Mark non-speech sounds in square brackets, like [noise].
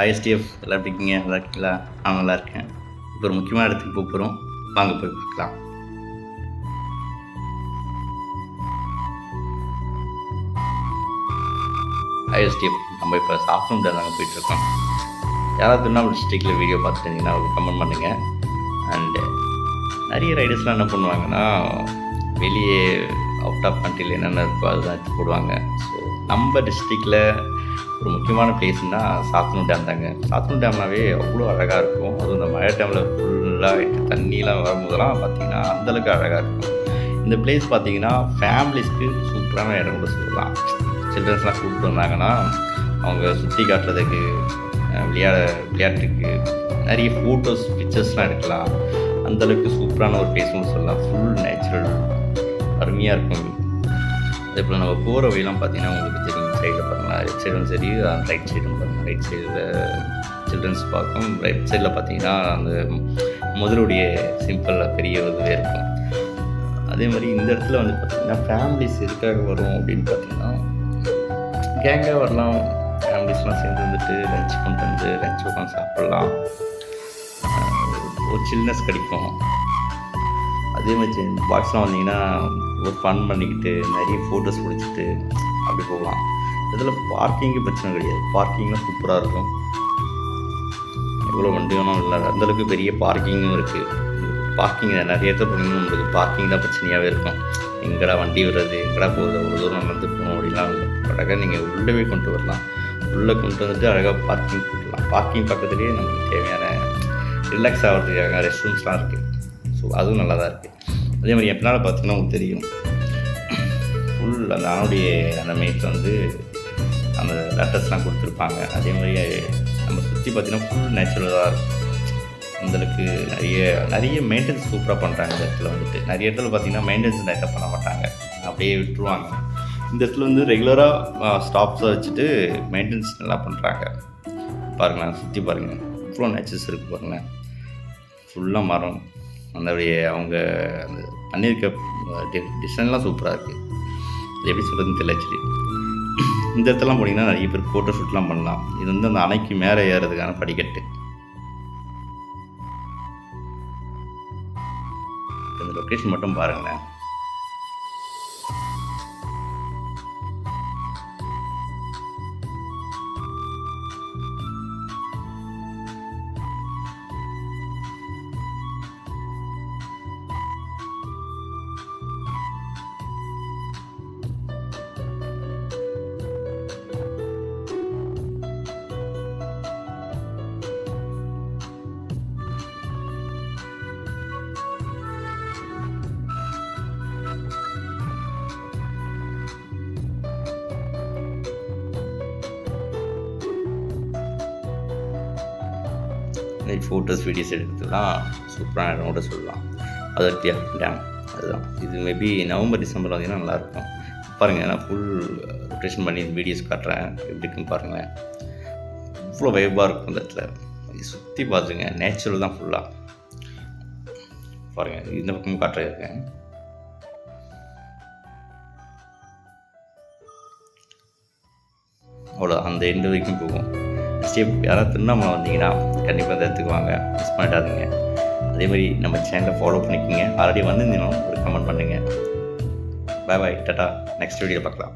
ஐஎஸ்டிஎஃப் எல்லாம் எப்படி இருக்கீங்க? நல்லா இருக்கீங்களா? நான் நல்லா இருக்கேன். இப்போ ஒரு முக்கியமான இடத்துக்கு போக போகிறோம் வாங்க போய் பார்க்கலாம். ஐஎஸ்டிஎஃப் நம்ம இப்போ சாஃப்ட்வேர் நாங்கள் போயிட்டுருக்கோம் யாராவது திருவண்ணாமலை டிஸ்ட்ரிக்டில் வீடியோ பார்த்துட்டீங்கன்னா கமெண்ட் பண்ணுங்கள் அண்டு நிறைய ரைடர்ஸ்லாம் என்ன பண்ணுவாங்கன்னா வெளியே அவுட் ஆஃப் கண்ட்ரியில் என்னென்ன இருக்கோ அதுதான் போடுவாங்க. ஸோ நம்ம டிஸ்ட்ரிக்டில் ஒரு முக்கியமான பிளேஸ்னால் சாத்தனூர் டேம் தாங்க. சாத்தனூர் டேம்னாவே அவ்வளோ அழகாக இருக்கும். அதுவும் இந்த மழை டேமில் ஃபுல்லாக தண்ணிலாம் வரும்போதெல்லாம் பார்த்திங்கன்னா அந்தளவுக்கு அழகாக இருக்கும். இந்த பிளேஸ் பார்த்தீங்கன்னா ஃபேமிலிஸ்க்கு சூப்பரான இடம் கூட சொல்லலாம். சில்ட்ரன்ஸ்லாம் கூப்பிட்டு வந்தாங்கன்னா அவங்க சுற்றி காட்டுறதுக்கு விளையாட விளையாட்டுக்கு நிறைய ஃபோட்டோஸ் பிக்சர்ஸ்லாம் எடுக்கலாம். அந்தளவுக்கு சூப்பரான ஒரு பிளேஸ்னு சொல்லலாம். ஃபுல் நேச்சுரல் அருமையாக இருக்கும். அதே போல் நம்ம போகிற வழியெல்லாம் பார்த்தீங்கன்னா உங்களுக்கு தெரியும். சைடில் பாருங்களா ரைட் சைடும் சரி ரைட் சைடும் பாருங்கள் ரைட் சைடில் சில்ட்ரன்ஸ் பார்க்கும் ரைட் சைடில் பார்த்தீங்கன்னா அந்த முதலுடைய சிம்பிளாக பெரிய இதுவே இருக்கும். அதே மாதிரி இந்த இடத்துல வந்து பார்த்திங்கன்னா ஃபேமிலிஸ் எதுக்காக வரும் அப்படின்னு பார்த்தீங்கன்னா கேங்காக வரலாம். ஃபேமிலிஸ்லாம் சேர்ந்து வந்துட்டு லஞ்ச் கொண்டு வந்து லஞ்ச் உட்காந்து சாப்பிட்லாம். ஒரு சில்னஸ் கிடைக்கும். அதே மாதிரி பாய்ஸ்லாம் வந்தீங்கன்னா ஒரு ஃபன் பண்ணிக்கிட்டு நிறைய ஃபோட்டோஸ் பிடிச்சிட்டு அப்படி போகலாம். இதில் பார்க்கிங்கு பிரச்சனை கிடையாது. பார்க்கிங்லாம் சூப்பராக இருக்கும். எவ்வளோ வண்டி வேணும் இல்லை அந்தளவுக்கு பெரிய பார்க்கிங்கும் இருக்குது பார்க்கிங் நிறைய இடத்துல போனீங்கன்னா நம்மளுக்கு பார்க்கிங் தான் பிரச்சனையாகவே இருக்கும். எங்கடா வண்டி விடுறது? எங்கடா போகுது? அவ்வளோ தூரம் நடந்து போகணும் அப்படிலாம் இல்லை. அழகாக நீங்கள் உள்ளவே கொண்டு வரலாம். உள்ளே கொண்டு வந்துட்டு அழகாக பார்க்கிங் போட்டுடலாம் பார்க்கிங் பக்கத்துலேயே நமக்கு தேவையான ரிலாக்ஸ் ஆகிறதுக்காக ரெஸ்ட் ரூம்ஸ்லாம் இருக்குது ஸோ அதுவும் நல்லா தான் இருக்குது அதே மாதிரி என் பார்த்தீங்கன்னா உங்களுக்கு தெரியும். [clears throat] ஃபுல் அந்த ஆணுடைய அந்த மேட்டில் வந்து அந்த லெட்டர்ஸ்லாம் கொடுத்துருப்பாங்க. அதே மாதிரி நம்ம சுற்றி பார்த்தீங்கன்னா ஃபுல் நேச்சுரலாக இருக்கும். அந்தளவுக்கு நிறைய நிறைய மெயின்டெனன்ஸ் சூப்பராக பண்ணுறாங்க இந்த இடத்துல வந்துட்டு. நிறைய இடத்துல பார்த்தீங்கன்னா மெயின்டெனன்ஸ் நிறைய பண்ண மாட்டாங்க. அப்படியே விட்டுருவாங்க. இந்த இடத்துல வந்து ரெகுலராக ஸ்டாப்ஸை வச்சுட்டு மெயின்டெனன்ஸ் நல்லா பண்ணுறாங்க பாருங்களேன் சுற்றி பாருங்கள் இவ்வளோ நேச்சர்ஸ் இருக்குது பாருங்களேன். ஃபுல்லாக மரம். அந்தபடியே அவங்க அந்த பண்ணியிருக்க டிசைன்லாம் சூப்பராக இருக்குது எப்படி சொல்கிறதுன்னு தெரியல ஆக்சுவலி இந்த இடத்துலாம் போனீங்கன்னா நிறைய பேர் ஃபோட்டோ ஷூட்லாம் பண்ணலாம். இது வந்து அந்த அணைக்கு மேலே ஏறதுக்கான படிக்கட்டு. இந்த லொக்கேஷன் மட்டும் பாருங்களேன். ஃபோட்டோஸ் வீடியோஸ் எடுக்கிறதுலாம் சூப்பரான இடம் கூட சொல்லலாம். அதர்த்தியா டேம் அதுதான். இது மேபி நவம்பர் டிசம்பர் வந்தீங்கன்னா நல்லாயிருக்கும் பாருங்கள் நான் ஃபுல் ரொட்டேஷன் uh, பண்ணி வீடியோஸ் காட்டுறேன். எப்படி இருக்குன்னு பாருங்களேன் இவ்வளோ வைபாக இருக்கும் இந்த இடத்துல. சுற்றி பார்த்துங்க நேச்சுரல் தான் ஃபுல்லாக பாருங்கள் இந்த பக்கம் காட்டுறேன் அவ்வளோ அந்த எண்டு வரைக்கும் போகும். ஸ்டெப் யாராவது திருவண்ணாமலை வந்தீங்கன்னா கண்டிப்பாக இந்த எடுத்துக்குவாங்க. மிஸ் பண்ணிடாதீங்க. அதே மாதிரி நம்ம சேனலை ஃபாலோ பண்ணிக்கோங்க. ஆல்ரெடி வந்திருந்தீங்கன்னா ஒரு கமெண்ட் பண்ணுங்கள் bye bye tata next video பார்க்கலாம்.